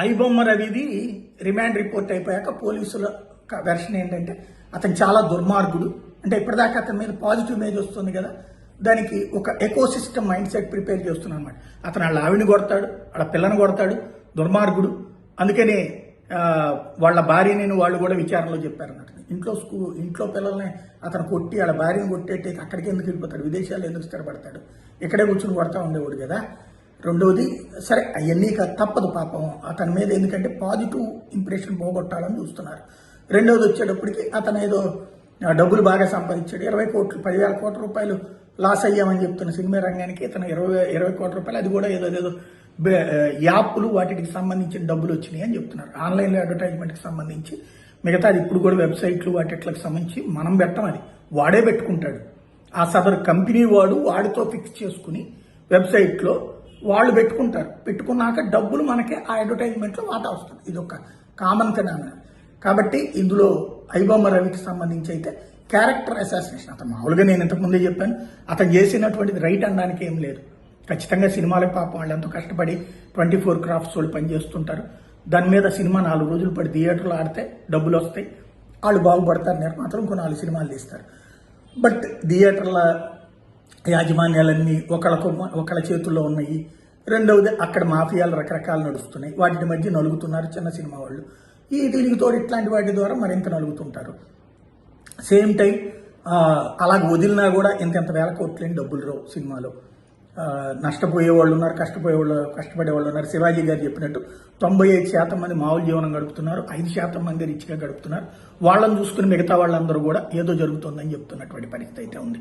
IBomma రవిది remand report అయిపోయాక పోలీసుల version ఏంటంటే అతను చాలా దుర్మార్గుడు. అంటే ఇప్పటిదాకా అతని మీద పాజిటివ్ ఇమేజ్ వస్తుంది కదా దానికి ఒక ఎకోసిస్టమ్ మైండ్ సెట్ ప్రిపేర్ చేస్తున్నాను అనమాట అతను వాళ్ళ ఆవిని కొడతాడు వాళ్ళ పిల్లని కొడతాడు దుర్మార్గుడు. అందుకని వాళ్ళ భార్యని వాళ్ళు కూడా విచారణలో చెప్పారు ఇంట్లో స్కూ ఇంట్లో పిల్లల్ని అతను కొట్టి వాళ్ళ భార్యను కొట్టేటి అక్కడికి ఎందుకు వెళ్ళిపోతాడు? విదేశాల్లో ఎందుకు స్థిరపడతాడు? ఇక్కడే కూర్చుని కొడతా ఉండేవాడు కదా. రెండవది సరే అవన్నీ కాదు, తప్పదు పాపం. అతని మీద ఎందుకంటే పాజిటివ్ ఇంప్రెషన్ పోగొట్టాలని చూస్తున్నారు. రెండవది వచ్చేటప్పటికి అతను ఏదో డబ్బులు బాగా సంపాదించాడు. ఇరవై కోట్లు పదివేల కోట్ల రూపాయలు లాస్ అయ్యామని చెప్తున్న సినిమా రంగానికి ఇతను ఇరవై ఇరవై కోట్ల రూపాయలు అది కూడా ఏదో ఏదో యాప్లు వాటికి సంబంధించిన డబ్బులు వచ్చినాయి అని చెప్తున్నారు. ఆన్లైన్లో అడ్వర్టైజ్మెంట్కి సంబంధించి మిగతా అది ఇప్పుడు కూడా వెబ్సైట్లు వాటిట్లకు సంబంధించి మనం పెట్టం అది. వాడే పెట్టుకుంటాడు. ఆ సదరు కంపెనీ వాడు వాడితో ఫిక్స్ చేసుకుని వెబ్సైట్లో వాళ్ళు పెట్టుకుంటారు. పెట్టుకున్నాక డబ్బులు మనకి ఆ అడ్వర్టైజ్మెంట్లో వాటా వస్తుంది. ఇది ఒక కామన్ ఫినామినా కాబట్టి ఇందులో ఐబొమ్మ రవికి సంబంధించి అయితే క్యారెక్టర్ అసాసినేషన్ అతను మామూలుగా నేను ఇంతకుముందే చెప్పాను. అతను చేసినటువంటిది రైట్ అనడానికి ఏం లేదు. ఖచ్చితంగా సినిమాలకు పాపం వాళ్ళు ఎంతో కష్టపడి ట్వంటీ ఫోర్ క్రాఫ్ట్స్ వాళ్ళు పనిచేస్తుంటారు. దాని మీద సినిమా నాలుగు రోజులు పడి థియేటర్లో ఆడితే డబ్బులు వస్తాయి. వాళ్ళు బాగుపడతారు. నిర్మాతలు ఇంకో నాలుగు సినిమాలు తీస్తారు. బట్ థియేటర్ల యాజమాన్యాలన్నీ ఒకళ్ళకు ఒకళ్ళ చేతుల్లో ఉన్నాయి. రెండవది అక్కడ మాఫియాలు రకరకాలు నడుస్తున్నాయి. వాటి మధ్య నలుగుతున్నారు చిన్న సినిమా వాళ్ళు. ఈ దీనికి తోడు ఇట్లాంటి వాటి ద్వారా మరింత నలుగుతుంటారు. సేమ్ టైం అలాగ వదిలినా కూడా ఇంత ఇంత వేల కోట్లేని డబ్బులు రావు సినిమాలో. నష్టపోయే వాళ్ళు ఉన్నారు కష్టపోయే వాళ్ళు కష్టపడే వాళ్ళు ఉన్నారు. శివాజీ గారు చెప్పినట్టు తొంభై ఐదు శాతం మంది మామూలు జీవనం గడుపుతున్నారు ఐదు శాతం మంది రిచ్గా గడుపుతున్నారు. వాళ్ళని చూసుకుని మిగతా వాళ్ళందరూ కూడా ఏదో జరుగుతుందని చెప్తున్నటువంటి పరిస్థితి అయితే ఉంది.